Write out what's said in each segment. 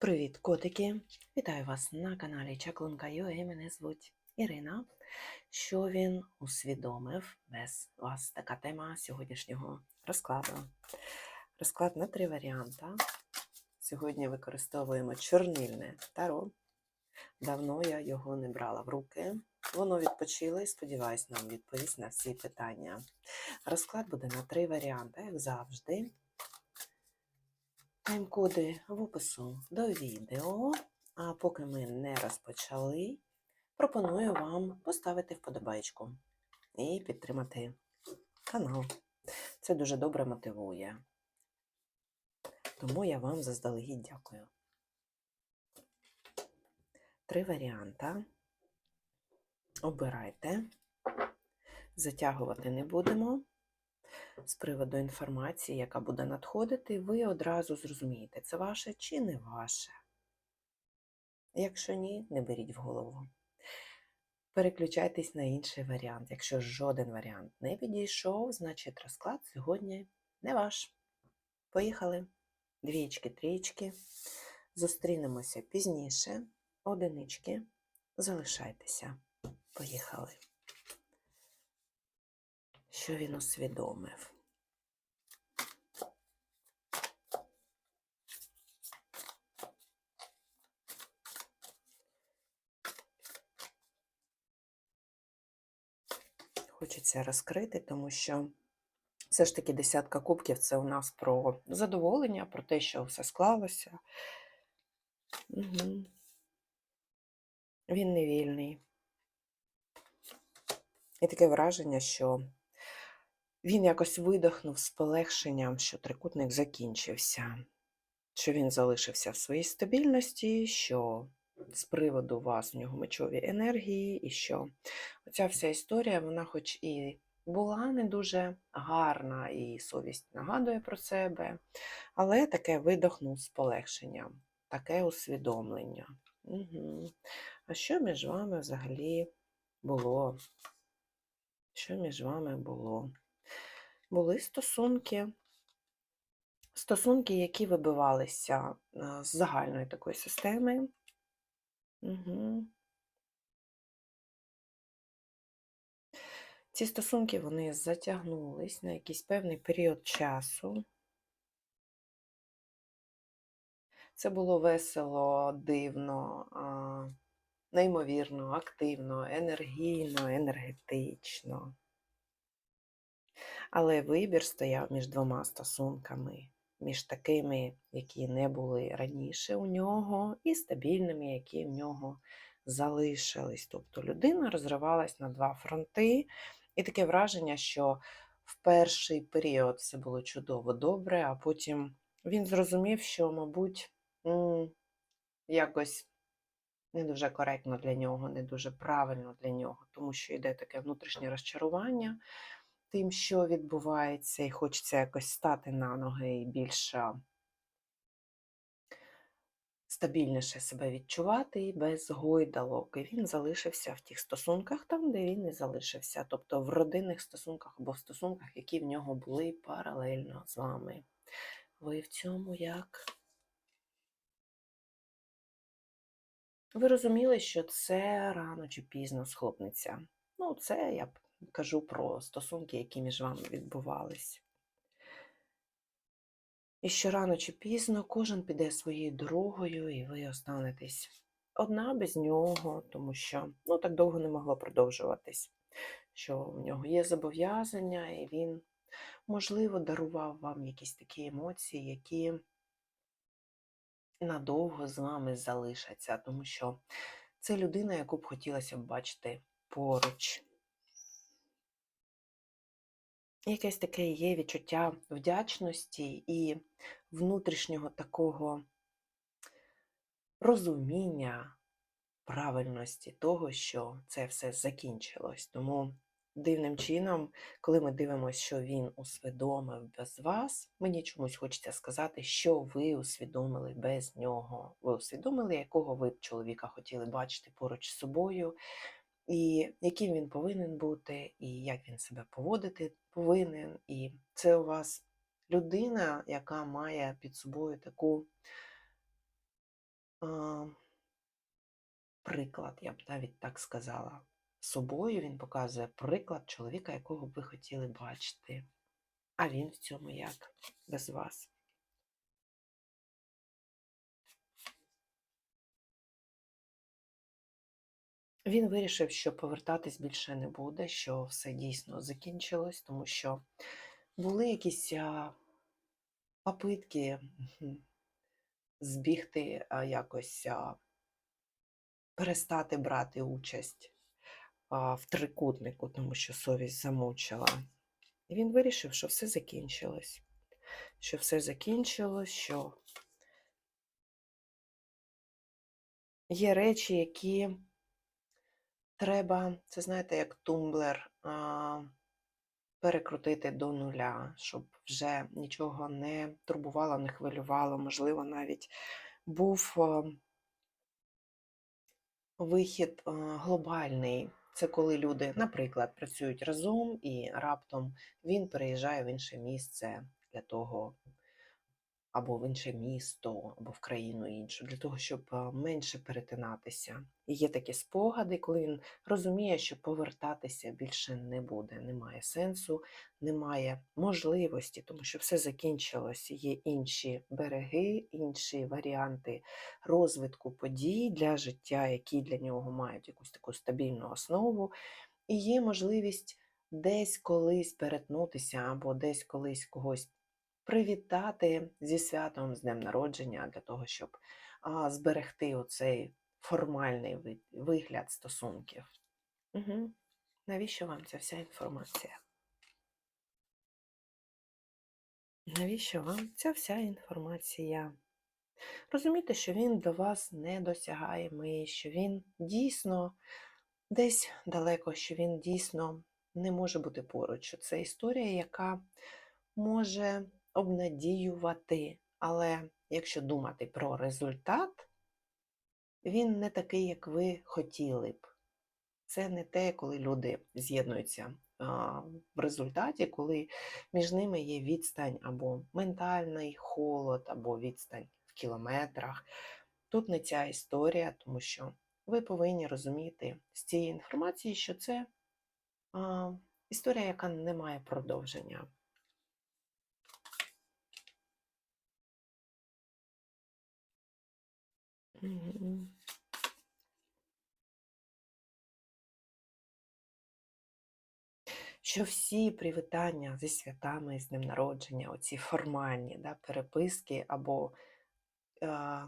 Привіт, котики! Вітаю вас на каналі Чаклунка Йоги. Мене звуть Ірина. Що він усвідомив без вас? Така тема сьогоднішнього розкладу. Розклад на три варіанти. Сьогодні використовуємо чорнильне таро. Давно я його не брала в руки. Воно відпочило і сподіваюсь, нам відповість на всі питання. Розклад буде на три варіанти, як завжди. Тайм-коди в опису до відео. А поки ми не розпочали, пропоную вам поставити вподобайку і підтримати канал. Це дуже добре мотивує. Тому я вам заздалегідь дякую. Три варіанти. Обирайте. Затягувати не будемо з приводу інформації, яка буде надходити, ви одразу зрозумієте, це ваше чи не ваше. Якщо ні, не беріть в голову. Переключайтесь на інший варіант. Якщо жоден варіант не підійшов, значить розклад сьогодні не ваш. Поїхали. Двічки, трічки. Зустрінемося пізніше. Одинички. Залишайтеся. Поїхали що він усвідомив. Хочеться розкрити, тому що все ж таки десятка кубків це у нас про задоволення, про те, що все склалося. Угу. Він не вільний. І таке враження, що він якось видохнув з полегшенням, що трикутник закінчився, що він залишився в своїй стабільності, що з приводу вас в нього мечові енергії, і що оця вся історія, вона хоч і була не дуже гарна, і совість нагадує про себе, але таке видохнув з полегшенням, таке усвідомлення. Угу. А що між вами взагалі було? Що між вами було? Були стосунки, стосунки, які вибивалися з загальної такої системи. Угу. Ці стосунки вони затягнулись на якийсь певний період часу. Це було весело, дивно, неймовірно, активно, енергійно, енергетично. Але вибір стояв між двома стосунками, між такими, які не були раніше у нього, і стабільними, які в нього залишились. Тобто людина розривалась на два фронти, і таке враження, що в перший період все було чудово добре, а потім він зрозумів, що, мабуть, якось не дуже коректно для нього, не дуже правильно для нього, тому що йде таке внутрішнє розчарування тим, що відбувається, і хочеться якось стати на ноги і більше стабільніше себе відчувати і без гойдалок. І він залишився в тих стосунках, там, де він і залишився, тобто в родинних стосунках або в стосунках, які в нього були паралельно з вами. Ви в цьому як? Ви розуміли, що це рано чи пізно схлопнеться. Ну, це я б кажу про стосунки, які між вами відбувались. І що рано чи пізно кожен піде своєю дорогою, і ви останетесь одна без нього, тому що ну, так довго не могло продовжуватись, що в нього є зобов'язання, і він, можливо, дарував вам якісь такі емоції, які надовго з вами залишаться, тому що це людина, яку б хотілося б бачити поруч. Якесь таке є відчуття вдячності і внутрішнього такого розуміння правильності того, що це все закінчилось. Тому дивним чином, коли ми дивимося, що він усвідомив без вас, мені чомусь хочеться сказати, що ви усвідомили без нього. Ви усвідомили, якого ви чоловіка хотіли бачити поруч з собою і яким він повинен бути, і як він себе поводити повинен. І це у вас людина, яка має під собою таку а, приклад, я б навіть так сказала. Собою він показує приклад чоловіка, якого б ви хотіли бачити. А він в цьому як без вас. Він вирішив, що повертатись більше не буде, що все дійсно закінчилось, тому що були якісь попитки збігти якось, перестати брати участь в трикутнику, тому що совість замучила. І він вирішив, що все закінчилось. Що все закінчилось, що є речі, які треба, це знаєте, як тумблер, перекрутити до нуля, щоб вже нічого не турбувало, не хвилювало, можливо, навіть був вихід глобальний. Це коли люди, наприклад, працюють разом і раптом він переїжджає в інше місце для того, або в інше місто, або в країну іншу, для того, щоб менше перетинатися. І є такі спогади, коли він розуміє, що повертатися більше не буде, немає сенсу, немає можливості, тому що все закінчилось. Є інші береги, інші варіанти розвитку подій для життя, які для нього мають якусь таку стабільну основу, і є можливість десь колись перетнутися, або десь колись когось привітати зі святом, з днем народження, для того, щоб а, зберегти оцей формальний вигляд стосунків. Угу. Навіщо вам ця вся інформація? Навіщо вам ця вся інформація? Розумійте, що він до вас недосягаємий, що він дійсно десь далеко, що він дійсно не може бути поруч. Це історія, яка може обнадіювати, але якщо думати про результат, він не такий, як ви хотіли б. Це не те, коли люди з'єднуються в результаті, коли між ними є відстань або ментальний холод, або відстань в кілометрах. Тут не ця історія, тому що ви повинні розуміти з цієї інформації, що це а, історія, яка не має продовження. Що всі привітання зі святами, з днем народження, оці формальні да, переписки або а,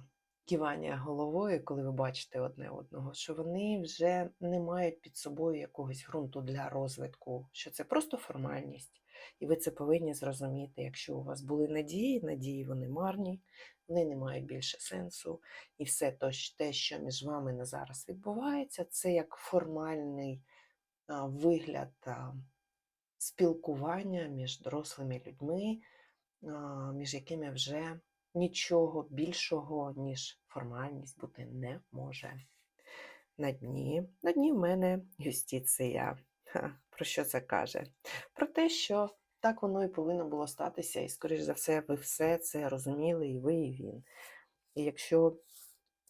кивання головою, коли ви бачите одне одного, що вони вже не мають під собою якогось ґрунту для розвитку, що це просто формальність. І ви це повинні зрозуміти, якщо у вас були надії, надії вони марні, вони не мають більше сенсу. І все те, що між вами на зараз відбувається, це як формальний вигляд спілкування між дорослими людьми, між якими вже нічого більшого, ніж формальність бути не може. На дні, на дні в мене юстиція. Про що це каже? Про те, що так воно і повинно було статися, і, скоріш за все, ви все це розуміли, і ви, і він. І якщо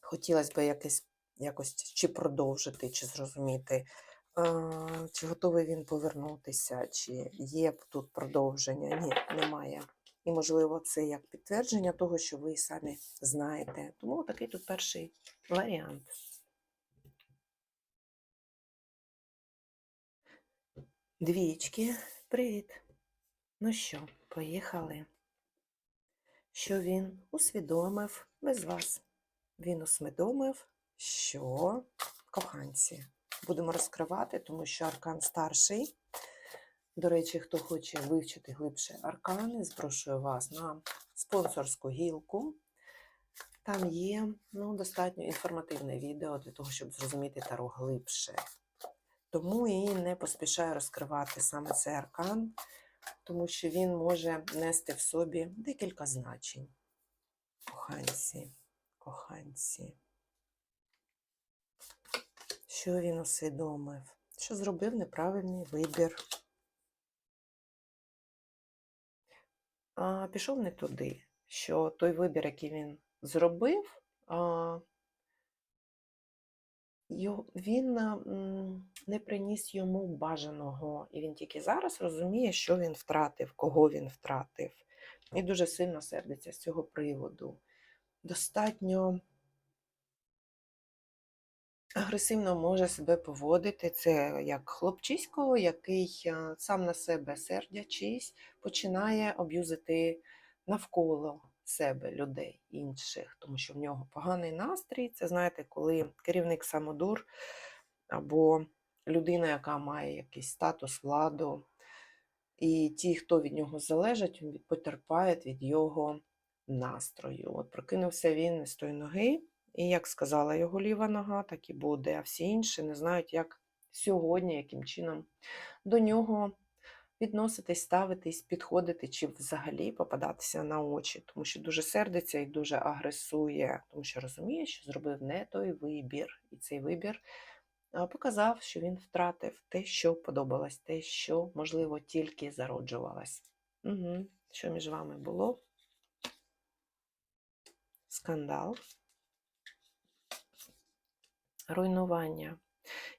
хотілося б якось, якось чи продовжити, чи зрозуміти, чи готовий він повернутися, чи є тут продовження. Ні, немає. І, можливо, це як підтвердження того, що ви самі знаєте. Тому такий тут перший варіант. Двічки, привіт. Ну що, поїхали. Що він усвідомив без вас? Він усвідомив, що коханці. Будемо розкривати, тому що аркан старший. До речі, хто хоче вивчити глибше аркани, запрошую вас на спонсорську гілку. Там є ну, достатньо інформативне відео для того, щоб зрозуміти таро глибше. Тому і не поспішаю розкривати саме цей аркан, тому що він може нести в собі декілька значень. Коханці, коханці. Що він усвідомив? Що зробив неправильний вибір. а, пішов не туди, що той вибір, який він зробив, а, він не приніс йому бажаного, і він тільки зараз розуміє, що він втратив, кого він втратив, і дуже сильно сердиться з цього приводу. Достатньо агресивно може себе поводити. Це як хлопчисько, який сам на себе сердячись, починає аб'юзити навколо себе людей інших, тому що в нього поганий настрій. Це знаєте, коли керівник самодур або людина, яка має якийсь статус, владу, і ті, хто від нього залежать, потерпають від його настрою. От прокинувся він з тої ноги, і як сказала його ліва нога, так і буде. А всі інші не знають, як сьогодні, яким чином до нього відноситись, ставитись, підходити чи взагалі попадатися на очі, тому що дуже сердиться і дуже агресує, тому що розуміє, що зробив не той вибір. І цей вибір показав, що він втратив те, що подобалось, те, що, можливо, тільки зароджувалось. Угу. Що між вами було? Скандал, руйнування,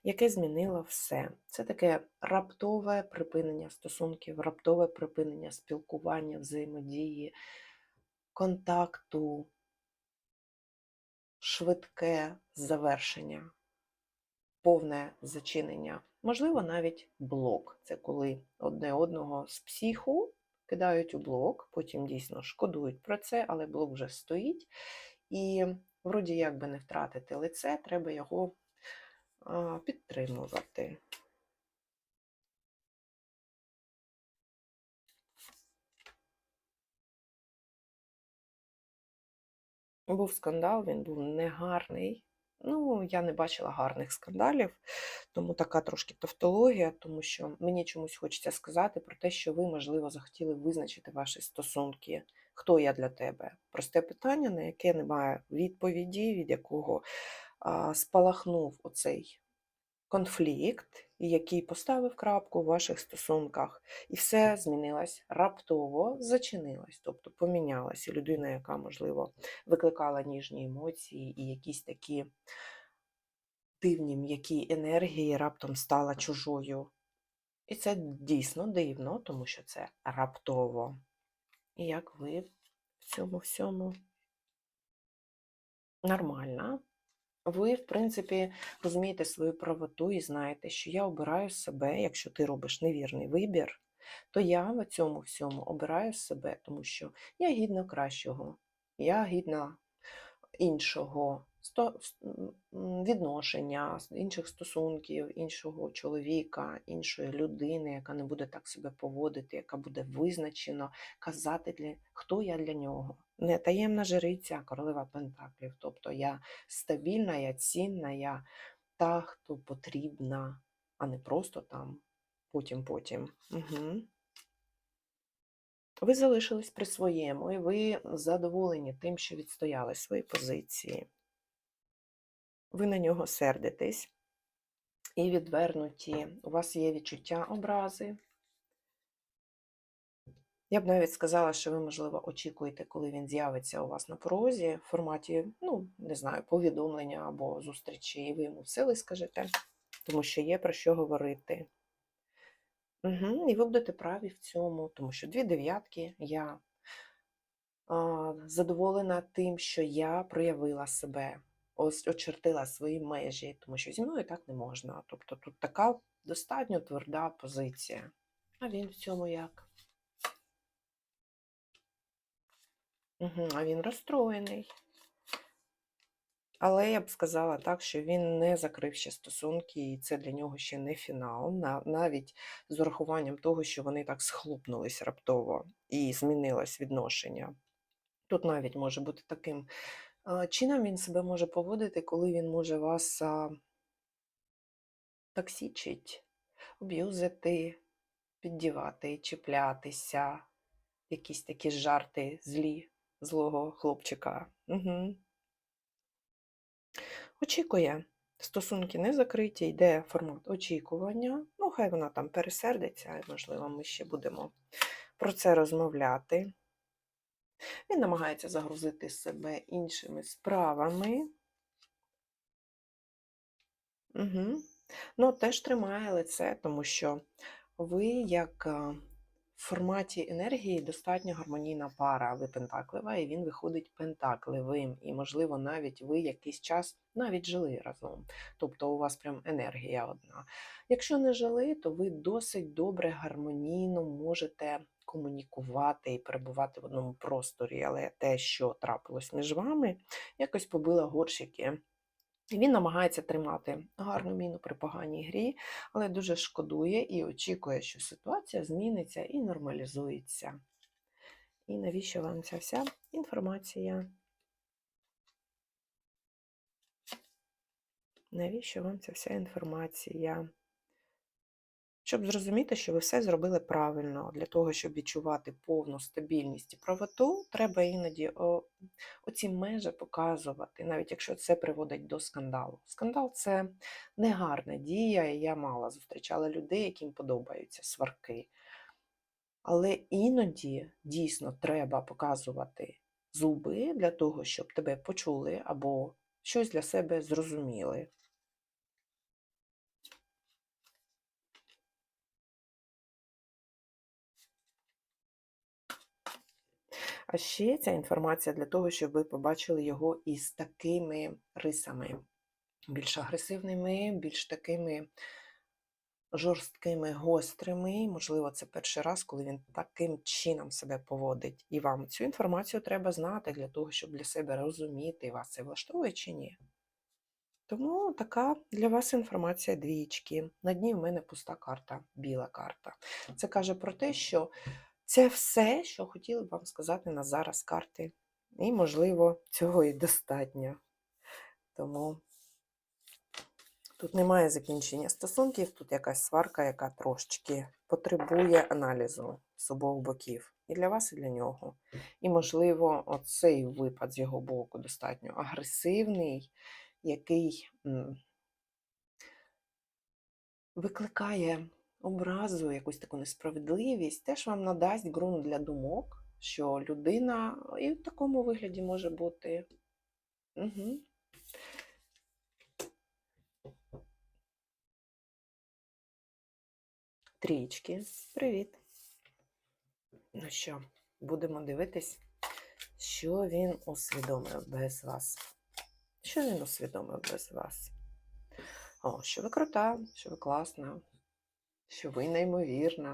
яке змінило все. Це таке раптове припинення стосунків, раптове припинення спілкування, взаємодії, контакту, швидке завершення, повне зачинення. Можливо, навіть блок. Це коли одне одного з психу кидають у блок, потім дійсно шкодують про це, але блок вже стоїть. І вроді як би не втратити лице, треба його підтримувати. Був скандал, він був негарний. Ну, я не бачила гарних скандалів, тому така трошки тавтологія, тому що мені чомусь хочеться сказати про те, що ви, можливо, захотіли визначити ваші стосунки. Хто я для тебе? Просте питання, на яке немає відповіді, від якого а, спалахнув оцей конфлікт, який поставив крапку в ваших стосунках, і все змінилось раптово, зачинилось, тобто помінялась. І людина, яка, можливо, викликала ніжні емоції і якісь такі дивні м'які енергії, раптом стала чужою. І це дійсно дивно, тому що це раптово. І як ви в цьому всьому нормально? Ви, в принципі, розумієте свою правоту і знаєте, що я обираю себе, якщо ти робиш невірний вибір, то я в цьому всьому обираю себе, тому що я гідна кращого, я гідна іншого відношення, інших стосунків, іншого чоловіка, іншої людини, яка не буде так себе поводити, яка буде визначено казати, для, хто я для нього. Не таємна жриця, королева Пентаклів. Тобто я стабільна, я цінна, я та, хто потрібна, а не просто там потім-потім. Угу. Ви залишились при своєму, і ви задоволені тим, що відстояли свої позиції. Ви на нього сердитесь і відвернуті. У вас є відчуття образи. Я б навіть сказала, що ви, можливо, очікуєте, коли він з'явиться у вас на порозі в форматі, ну, не знаю, повідомлення або зустрічі, і ви йому все вискажете, тому що є про що говорити. Угу, і ви будете праві в цьому, тому що дві дев'ятки я а, задоволена тим, що я проявила себе, очертила свої межі, тому що зі мною так не можна. Тобто тут така достатньо тверда позиція. А він в цьому як? Угу, а він розстроєний. Але я б сказала так, що він не закрив ще стосунки, і це для нього ще не фінал, навіть з урахуванням того, що вони так схлопнулись раптово і змінилось відношення. Тут навіть може бути таким чином він себе може поводити, коли він може вас а, токсичить, аб'юзити, піддівати, чіплятися, якісь такі жарти злі, злого хлопчика. Угу. Очікує. Стосунки не закриті, йде формат очікування. Ну, хай вона там пересердиться, і, можливо, ми ще будемо про це розмовляти. Він намагається загрузити себе іншими справами. Угу. Ну, теж тримає лице, тому що ви як в форматі енергії достатньо гармонійна пара. Ви пентаклива, і він виходить пентакливим. І, можливо, навіть ви якийсь час навіть жили разом. Тобто у вас прям енергія одна. Якщо не жили, то ви досить добре, гармонійно можете комунікувати і перебувати в одному просторі, але те, що трапилось між вами, якось побило горщики. Він намагається тримати гарну міну при поганій грі, але дуже шкодує і очікує, що ситуація зміниться і нормалізується. І навіщо вам ця вся інформація? Навіщо вам ця вся інформація? Щоб зрозуміти, що ви все зробили правильно, для того, щоб відчувати повну стабільність і правоту, треба іноді оці межі показувати, навіть якщо це приводить до скандалу. Скандал це негарна дія, і я мало зустрічала людей, яким подобаються сварки. Але іноді дійсно треба показувати зуби для того, щоб тебе почули або щось для себе зрозуміли. А ще ця інформація для того, щоб ви побачили його із такими рисами, більш агресивними, більш такими жорсткими, гострими. Можливо, це перший раз, коли він таким чином себе поводить. І вам цю інформацію треба знати для того, щоб для себе розуміти, вас це влаштовує чи ні. Тому така для вас інформація двічки. На дні в мене пуста карта, біла карта. Це каже про те, що це все, що хотіли б вам сказати на зараз карти. І, можливо, цього і достатньо. Тому тут немає закінчення стосунків, тут якась сварка, яка трошечки потребує аналізу з обох боків. І для вас, і для нього. І, можливо, оцей випад з його боку достатньо агресивний, який викликає образу, якусь таку несправедливість, теж вам надасть ґрунт для думок, що людина і в такому вигляді може бути. Угу. Трічки. Привіт. Ну що, будемо дивитись, що він усвідомив без вас. Що він усвідомив без вас? О, що ви крута, що ви класна, що ви неймовірна.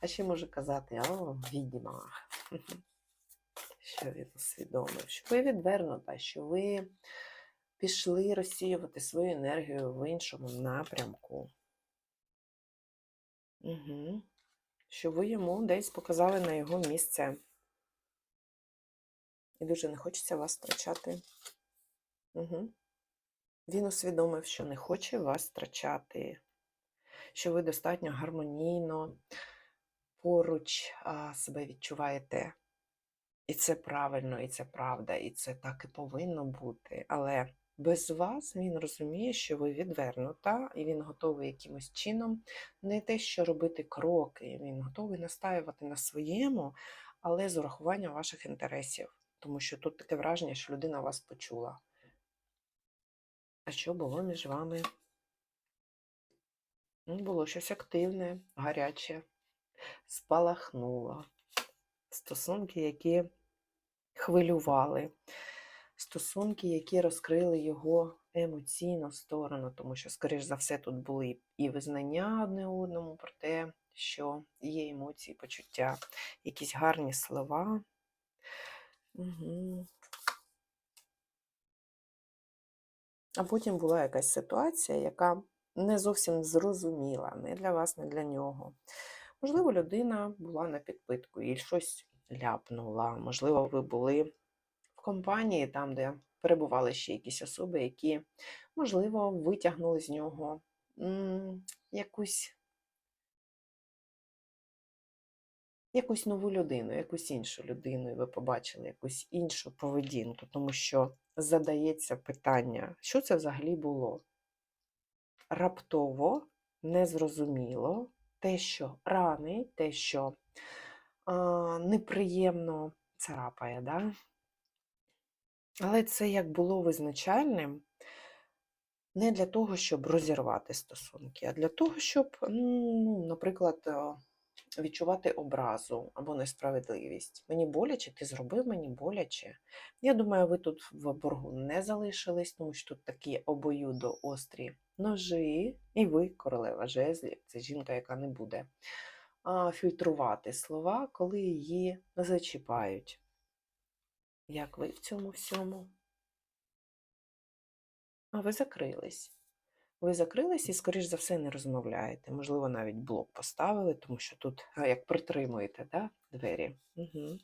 А ще може казати, о, відьма. Що він усвідомив? Що ви відвернута, що ви пішли розсіювати свою енергію в іншому напрямку. Угу. Що ви йому десь показали на його місце. І дуже не хочеться вас втрачати. Угу. Він усвідомив, що не хоче вас втрачати, що ви достатньо гармонійно поруч себе відчуваєте. І це правильно, і це правда, і це так і повинно бути. Але без вас він розуміє, що ви відвернута, і він готовий якимось чином не те, що робити кроки, він готовий настаювати на своєму, але з урахуванням ваших інтересів. Тому що тут таке враження, що людина вас почула. А що було між вами? Ну, Було щось активне, гаряче, спалахнуло. Стосунки, які хвилювали, стосунки, які розкрили його емоційну сторону, тому що, скоріш за все, тут були і визнання одне одному про те, що є емоції, почуття, якісь гарні слова. Угу. А потім була якась ситуація, яка не зовсім зрозуміла не для вас, не для нього. Можливо, людина була на підпитку і щось ляпнула. Можливо, ви були в компанії, там, де перебували ще якісь особи, які, можливо, витягнули з нього м, якусь, якусь нову людину, якусь іншу людину, і ви побачили якусь іншу поведінку, тому що задається питання, що це взагалі було? Раптово, незрозуміло, те, що ранить, те, що а, неприємно царапає, да? але це як було визначальним, не для того, щоб розірвати стосунки, а для того, щоб, ну, наприклад, е, відчувати образу або несправедливість. Мені боляче, ти зробив мені боляче. Я думаю, ви тут в боргу не залишились, тому що тут такі обоюдоострі ножі, і ви, королева жезлів, це жінка, яка не буде фільтрувати слова, коли її зачіпають. Як ви в цьому всьому? А ви закрились. Ви закрились і, скоріш за все, не розмовляєте. Можливо, навіть блок поставили, тому що тут як притримуєте да, двері. Угу.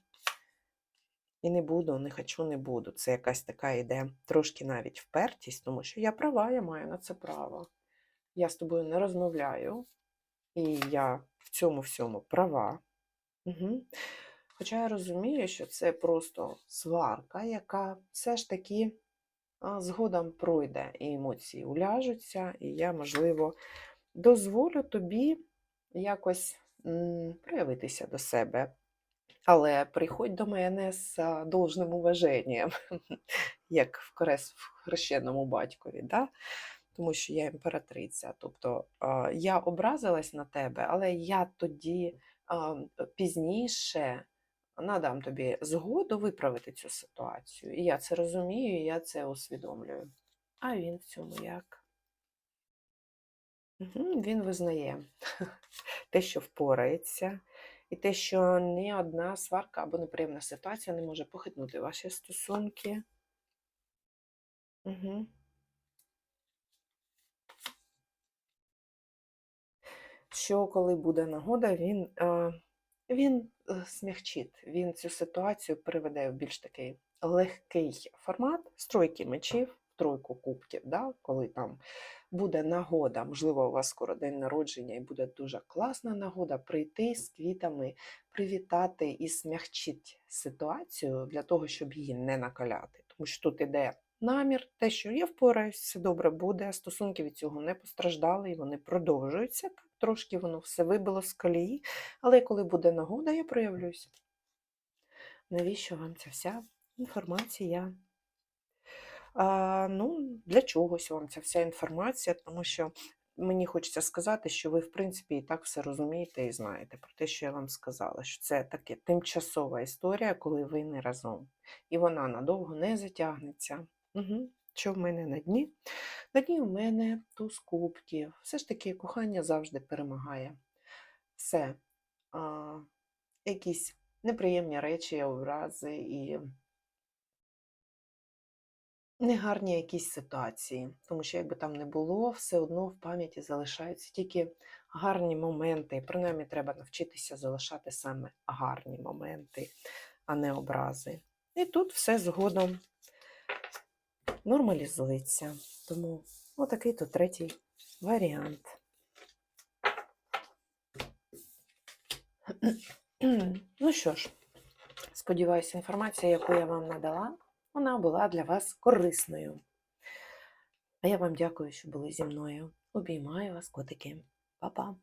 І не буду, не хочу, не буду. Це якась така йде трошки навіть впертість, тому що я права, я маю на це право. Я з тобою не розмовляю, і я в цьому всьому права. Угу. Хоча я розумію, що це просто сварка, яка все ж таки згодом пройде, і емоції уляжуться, і я, можливо, дозволю тобі якось проявитися до себе. Але приходь до мене з должним уваженням, як в крес в хрещеному батькові. Да? Тому що я імператриця. Тобто я образилась на тебе, але я тоді пізніше надам тобі згоду виправити цю ситуацію. І я це розумію, і я це усвідомлюю. А він в цьому як? Він визнає те, що впорається, і те, що ні одна сварка або неприємна ситуація не може похитнути ваші стосунки. Угу. Що коли буде нагода, він, е, він е, смягчить, він цю ситуацію переведе в більш такий легкий формат з тройки мечів, тройку кубків, да? коли там буде нагода, можливо, у вас скоро день народження, і буде дуже класна нагода прийти з квітами, привітати і смягчити ситуацію для того, щоб її не накаляти. Тому що тут іде намір, те, що я впораюсь, все добре буде, стосунки від цього не постраждали, і вони продовжуються. Так, трошки воно все вибило з колії, але коли буде нагода, я проявлюсь. Навіщо вам ця вся інформація? А, ну, Для чогось вам ця вся інформація, тому що мені хочеться сказати, що ви, в принципі, і так все розумієте і знаєте про те, що я вам сказала, що це таке тимчасова історія, коли ви не разом. І вона надовго не затягнеться. Угу. Що в мене на дні? На дні у мене туз кубків. Все ж таки, кохання завжди перемагає. Все. А, якісь неприємні речі, образи і негарні якісь ситуації. Тому що, якби там не було, все одно в пам'яті залишаються тільки гарні моменти. Принаймні треба навчитися залишати саме гарні моменти, а не образи. І тут все згодом нормалізується. Тому отакий тут третій варіант. Ну що ж, сподіваюся, інформація, яку я вам надала, вона була для вас корисною. А я вам дякую, що були зі мною. Обіймаю вас, котики. Па-па!